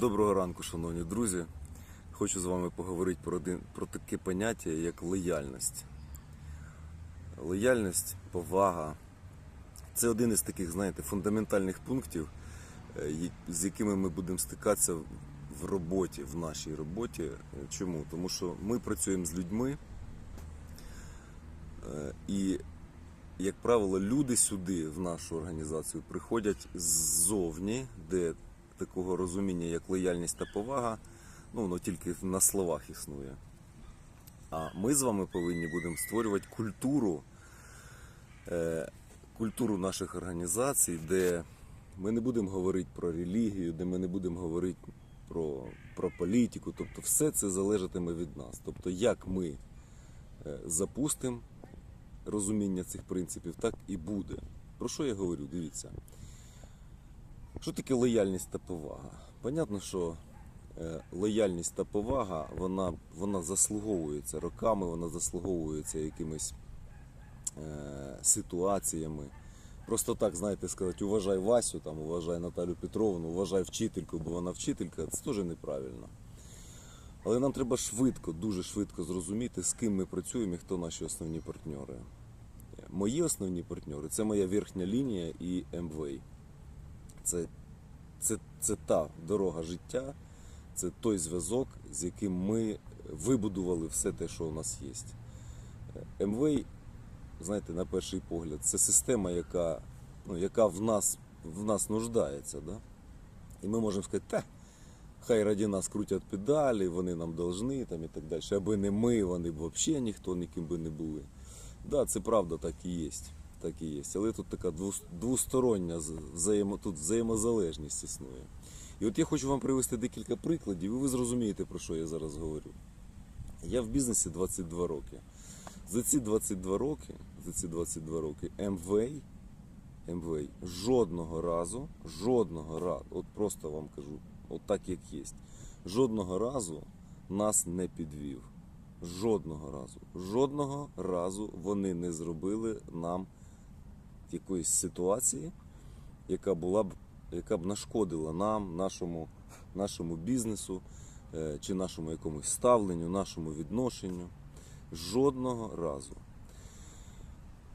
Доброго ранку, шановні друзі. Хочу з вами поговорити про, один, про таке поняття, як лояльність. Лояльність, повага це один із таких, знаєте, фундаментальних пунктів, е, з якими ми будемо стикатися в роботі, в нашій роботі. Чому? Тому що ми працюємо з людьми, е, і, як правило, люди сюди, в нашу організацію, приходять ззовні, де такого розуміння, як лояльність та повага, ну, воно тільки на словах існує. А ми з вами повинні будемо створювати культуру, е, культуру наших організацій, де ми не будемо говорити про релігію, де ми не будемо говорити про, про політику. Тобто все це залежатиме від нас. Тобто, як ми е, запустимо розуміння цих принципів, так і буде. Про що я говорю? Дивіться. Що таке лояльність та повага? Понятно, що е, лояльність та повага, вона, вона заслуговується роками, вона заслуговується якимись е, ситуаціями. Просто так, знаєте, сказати, уважай Васю, там, уважай Наталю Петровну, уважай вчительку, бо вона вчителька, це теж неправильно. Але нам треба швидко, дуже швидко зрозуміти, з ким ми працюємо і хто наші основні партнери. Мої основні партнери це моя верхня лінія і МВ. Це, це, це та дорога життя, це той зв'язок, з яким ми вибудували все те, що у нас є. МВ, знаєте, на перший погляд, це система, яка, ну, яка в, нас, в нас нуждається. Да? І ми можемо сказати, та, хай раді нас крутять педалі, вони нам должны там, і так далі. Аби не ми, вони б взагалі ніхто ніким би не були. Да, це правда, так і є. Так і є. Але тут така двостороння взаємо, тут взаємозалежність існує. І от я хочу вам привести декілька прикладів, і ви зрозумієте, про що я зараз говорю. Я в бізнесі 22 роки. За ці 22 роки, за ці 22 роки МВ, МВ жодного разу, жодного разу, от просто вам кажу, от так як є, жодного разу нас не підвів. Жодного разу. Жодного разу вони не зробили нам якоїсь ситуації, яка була б, яка б нашкодила нам, нашому, нашому бізнесу, е, чи нашому якомусь ставленню, нашому відношенню. Жодного разу.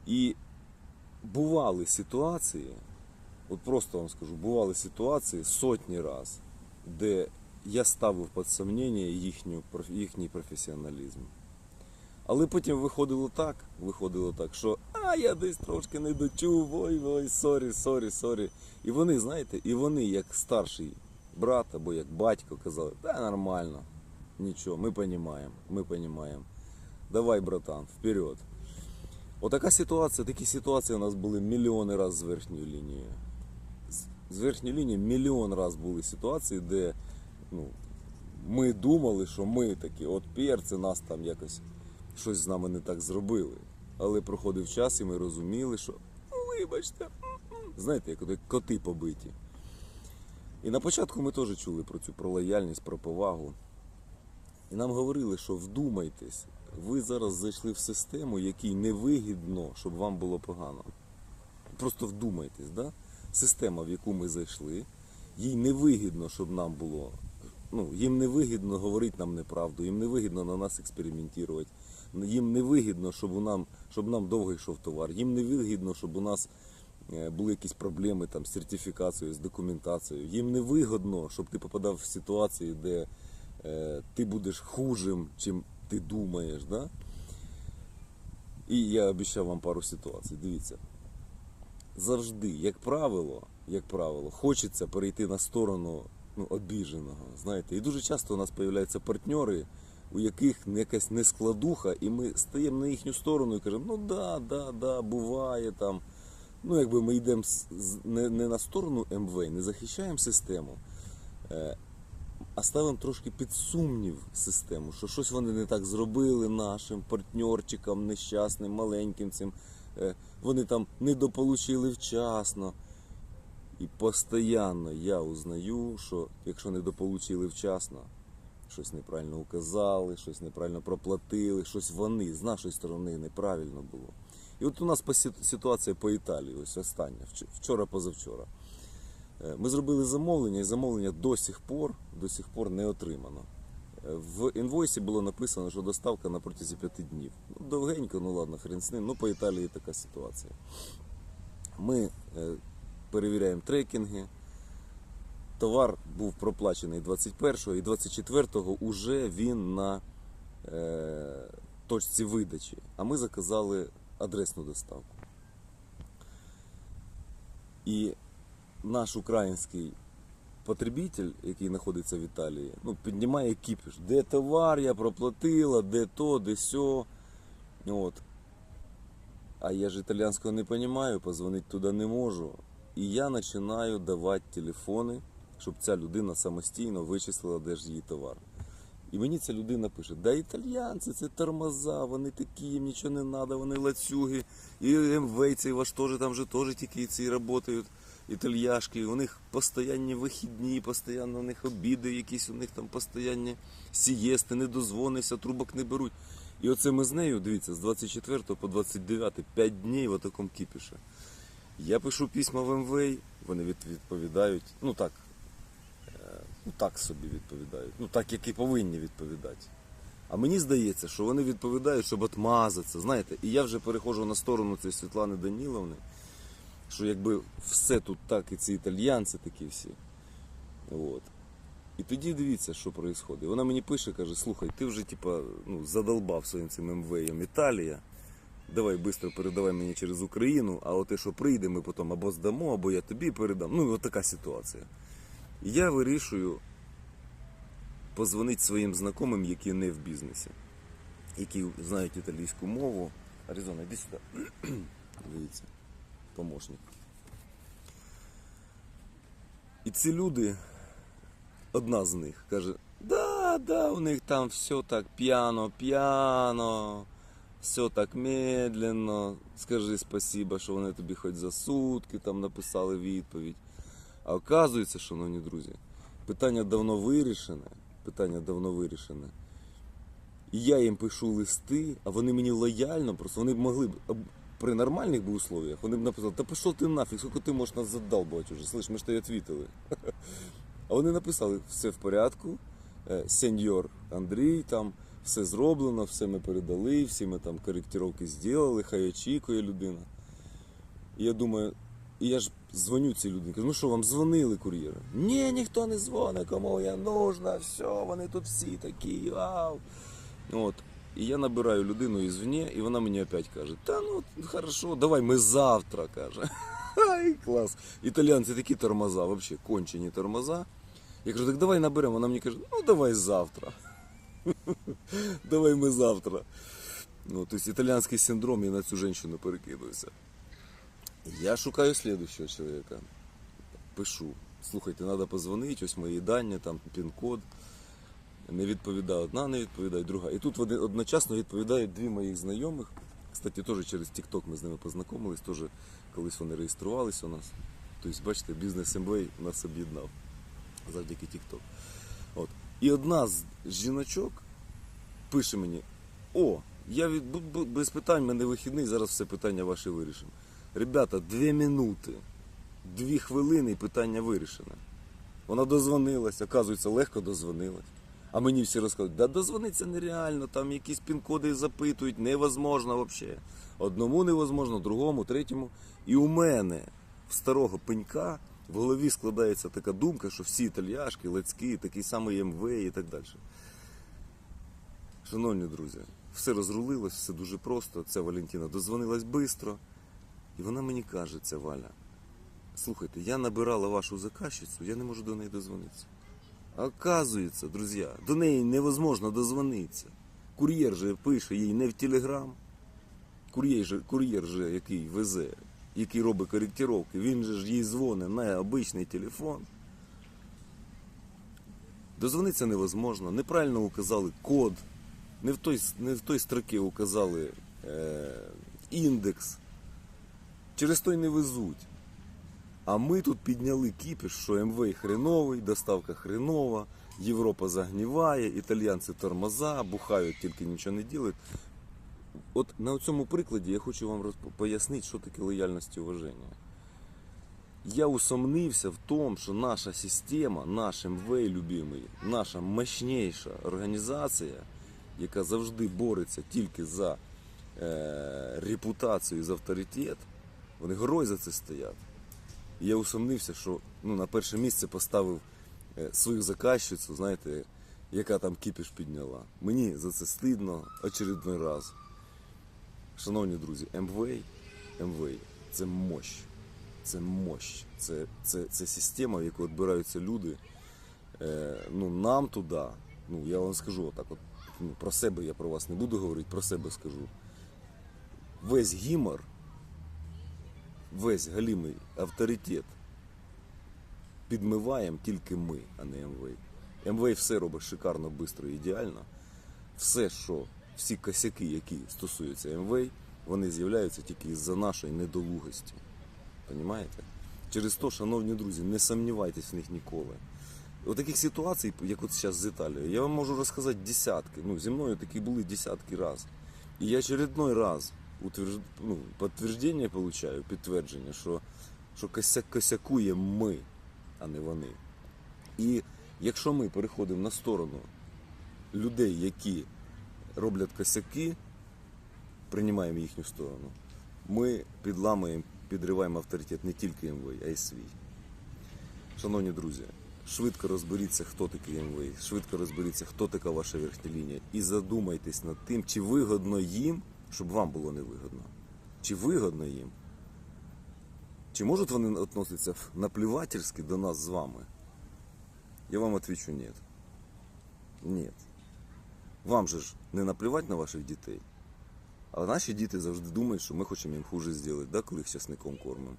І бували ситуації, от просто вам скажу, бували ситуації сотні раз, де я ставив під сумніння їхню, їхній професіоналізм. Але потім виходило так, виходило так, що а я десь трошки не дочув, ой, ой, сорі, сорі, сорі. І вони, знаєте, і вони, як старший брат або як батько, казали, та нормально, нічого, ми розуміємо, ми розуміємо. Давай, братан, вперед. Отака ситуація, такі ситуації у нас були мільйони разів з верхньою лінією. З- З верхньої лінії мільйон разів були ситуації, де ну, ми думали, що ми такі, от перці нас там якось щось з нами не так зробили. Але проходив час і ми розуміли, що вибачте, знаєте, як коти побиті. І на початку ми теж чули про цю про лояльність, про повагу. І нам говорили, що вдумайтесь, ви зараз зайшли в систему, якій невигідно, щоб вам було погано. Просто вдумайтесь, да? система, в яку ми зайшли, їй невигідно, щоб нам було. Ну, їм не вигідно говорити нам неправду, їм не вигідно на нас експериментувати, їм не вигідно, щоб, у нам, щоб нам довго йшов товар, їм не вигідно, щоб у нас е, були якісь проблеми там, з сертифікацією, з документацією. Їм не вигідно, щоб ти попадав в ситуації, де е, ти будеш хужим, чим ти думаєш. Да? І я обіцяв вам пару ситуацій. Дивіться. Завжди, як правило, як правило, хочеться перейти на сторону ну, обіженого. Знаєте, і дуже часто у нас з'являються партнери, у яких якась нескладуха, і ми стаємо на їхню сторону і кажемо, ну да, да, да, буває там. Ну, якби ми йдемо не на сторону МВ, не захищаємо систему, е, а ставимо трошки під сумнів систему, що щось вони не так зробили нашим партнерчикам, нещасним, маленьким цим. Е, Вони там недополучили вчасно. І постійно я узнаю, що якщо недополучили вчасно, щось неправильно указали, щось неправильно проплатили, щось вони з нашої сторони неправильно було. І от у нас ситуація по Італії, ось остання, вчора-позавчора. Е, Ми зробили замовлення, і замовлення до сих пор, до сих пор не отримано. Е, В інвойсі було написано, що доставка на протязі п'яти днів. Ну, довгенько, ну ладно, хрен з ним. Ну, по Італії така ситуація. Ми е, перевіряємо трекінги. Товар був проплачений 21-го і 24-го уже він на е, точці видачі. А ми заказали адресну доставку. І наш український потребитель, який знаходиться в Італії, ну, піднімає кіпіш. Де товар, я проплатила, де то, де сьо. От. А я ж італійського не розумію, позвонити туди не можу. І я починаю давати телефони, щоб ця людина самостійно вичислила, де ж її товар. І мені ця людина пише: да італьянці, це тормоза, вони такі, їм нічого не треба, вони лацюги. І МВ цей ваш теж там же теж тільки ці працюють. Італьяшки, у них постоянні вихідні, постійно у них обіди, якісь у них там постійні сієсти, не дозвонишся, трубок не беруть. І оце ми з нею, дивіться, з 24 по 29, 5 днів в такому кіпіші. Я пишу письма в МВ, вони відповідають, ну так, ну так собі відповідають, ну так, як і повинні відповідати. А мені здається, що вони відповідають, щоб отмазатися, знаєте, і я вже переходжу на сторону цієї Світлани Даніловни, що якби все тут так, і ці італьянці такі всі. От. І тоді дивіться, що відбувається. Вона мені пише, каже, слухай, ти вже типа, ну, задолбав своїм цим МВєм Італія. Давай швидко передавай мені через Україну, а те, що прийде, ми потім або здамо, або я тобі передам. Ну, от така ситуація. Я вирішую позвонити своїм знайомим, які не в бізнесі, які знають італійську мову. Аризона, іди сюди. Дивіться, помощник. І ці люди, одна з них каже: да, да, у них там все так п'яно, п'яно, все так медленно. Скажи спасибо, що вони тобі хоч за сутки там написали відповідь. А оказується, шановні друзі, питання давно вирішене. Питання давно вирішене. І я їм пишу листи, а вони мені лояльно, просто вони б могли б при нормальних би условиях, вони б написали, та пішов ти нафіг, скільки ти можеш нас задалбувати уже, слиш, ми ж тобі відвітили. А вони написали, все в порядку, е, сеньор Андрій, там все зроблено, все ми передали, всі ми там коректировки зробили, хай очікує людина. І я думаю, і я ж дзвоню цій людині, кажу, ну що, вам дзвонили кур'єри? Ні, ніхто не дзвонить, кому я нужна, все, вони тут всі такі, вау. От. І я набираю людину ізвні, і вона мені опять каже: Та ну хорошо, давай ми завтра, каже. Ай, клас. Італіянці такі тормоза, взагалі кончені тормоза. Я кажу, так давай наберемо. Вона мені каже, ну давай завтра. Давай ми завтра. Ну, тобто італійський синдром, я на цю жінку перекидуюся. Я шукаю слідущого чоловіка. Пишу. Слухайте, треба позвонити, ось мої дані, там пін-код. Не відповідає одна, не відповідає друга. І тут одночасно відповідають дві моїх знайомих. Кстати, теж через TikTok ми з ними познайомились, теж колись вони реєструвалися у нас. Тобто, бачите, бізнес MBA нас об'єднав завдяки TikTok. От. І одна з жіночок пише мені: О, я від, без питань, мене вихідний, зараз все питання ваші вирішимо. Ребята, дві минути, дві хвилини і питання вирішене. Вона дозвонилась, оказується, легко дозвонилась. А мені всі розказують, да дозвониться нереально, там якісь пін-коди запитують, невозможно взагалі. Одному невозможно, другому, третьому. І у мене в старого пенька в голові складається така думка, що всі італьяшки, лецькі, такий самий МВ і так далі. Шановні друзі, все розрулилось, все дуже просто. Ця Валентина дозвонилась швидко. І вона мені каже, ця Валя, слухайте, я набирала вашу заказчицю, я не можу до неї дозвонитися. Оказується, друзі, до неї невозможно дозвонитися. Кур'єр же пише їй не в Телеграм. Кур'єр же, кур'єр же, який везе, який робить коректировки, він же ж їй дзвонить на обичний телефон. Дозвонитися невозможно, неправильно указали код, не в той, не в той строки указали е, індекс. Через той не везуть. А ми тут підняли кіпіш, що МВ хреновий, доставка хренова, Європа загніває, італійці тормоза, бухають, тільки нічого не ділять. От на цьому прикладі я хочу вам пояснити, що таке лояльність і уваження. Я усомнився в тому, що наша система, наш МВ любимий, наша мощніша організація, яка завжди бореться тільки за е, репутацію, за авторитет, вони горой за це стоять. І я усомнився, що ну, на перше місце поставив е, свою заказчицю, знаєте, яка там кіпіш підняла. Мені за це стидно очередной раз. Шановні друзі, МВ, МВ це мощь. Це мощь. Це, це, це система, в яку відбираються люди. Е, ну, нам туди, ну, я вам скажу отак, от, ну, про себе я про вас не буду говорити, про себе скажу. Весь гімор, весь галімий авторитет підмиваємо тільки ми, а не МВ. МВ все робить шикарно, швидко і ідеально. Все, що всі косяки, які стосуються МВ, вони з'являються тільки із-за нашої недолугості. Понімаєте? Через то, шановні друзі, не сумнівайтесь в них ніколи. От таких ситуацій, як от зараз з Італією, я вам можу розказати десятки. Ну, зі мною такі були десятки раз. І я очередной раз утверж... ну, підтвердження получаю, підтвердження, що, що косяк косякує ми, а не вони. І якщо ми переходимо на сторону людей, які роблять косяки, приймаємо їхню сторону, ми підламуємо, підриваємо авторитет не тільки МВ, а й свій. Шановні друзі, швидко розберіться, хто такий МВ, швидко розберіться, хто така ваша верхня лінія, і задумайтесь над тим, чи вигодно їм, щоб вам було невигодно. Чи вигодно їм? Чи можуть вони відноситися наплівательськи до нас з вами? Я вам отвечу нет. Нет. Вам же ж не наплівати на ваших дітей. А наші діти завжди думають, що ми хочемо їм хуже зробити, да, коли їх часником кормимо.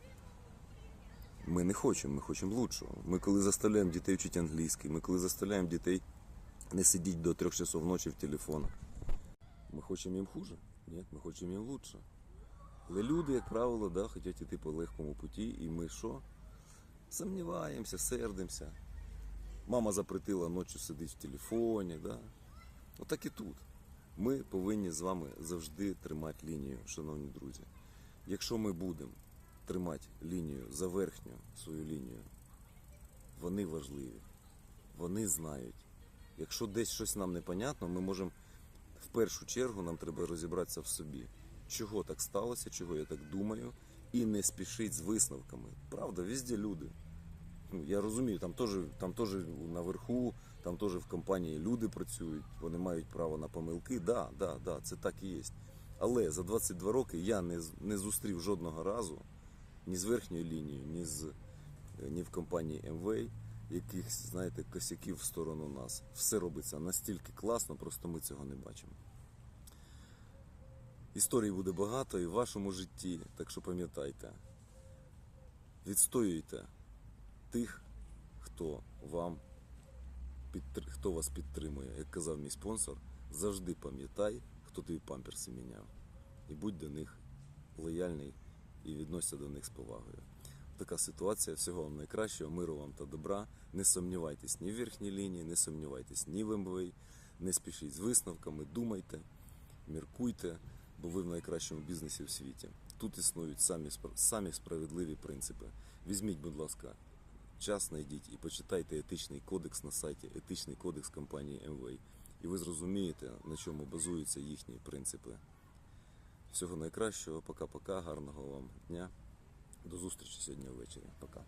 Ми не хочемо, ми хочемо лучшого. Ми коли заставляємо дітей вчити англійський, ми коли заставляємо дітей не сидіти до трьох часов ночі в телефонах. Ми хочемо їм хуже? Ні, ми хочемо їм лучше. Але люди, як правило, да, хочуть йти по легкому путі, і ми що? Сумніваємося, сердимося. Мама запретила ночі сидіти в телефоні. Да? Отак і тут. Ми повинні з вами завжди тримати лінію, шановні друзі. Якщо ми будемо тримати лінію за верхню свою лінію, вони важливі, вони знають. Якщо десь щось нам непонятно, ми можемо в першу чергу нам треба розібратися в собі. Чого так сталося, чого я так думаю, і не спішить з висновками. Правда, везде люди. Ну, я розумію, там теж, там теж наверху, там теж в компанії люди працюють, вони мають право на помилки. Да, да, да, це так і є. Але за 22 роки я не, не зустрів жодного разу ні з верхньої лінії, ні, з, ні в компанії МВ, якихось, знаєте, косяків в сторону нас. Все робиться настільки класно, просто ми цього не бачимо. Історій буде багато і в вашому житті, так що пам'ятайте, відстоюйте тих, хто вам хто вас підтримує. Як казав мій спонсор, завжди пам'ятай, хто тобі памперси міняв. І будь до них лояльний і відносься до них з повагою. Така ситуація. Всього вам найкращого, миру вам та добра. Не сумнівайтесь ні в верхній лінії, не сумнівайтесь ні в МВ, не спішіть з висновками, думайте, міркуйте, бо ви в найкращому бізнесі в світі. Тут існують самі, самі справедливі принципи. Візьміть, будь ласка, час знайдіть і почитайте етичний кодекс на сайті, етичний кодекс компанії МВ. І ви зрозумієте, на чому базуються їхні принципи. Всього найкращого, пока-пока, гарного вам дня. До зустрічі сьогодні ввечері. Пока.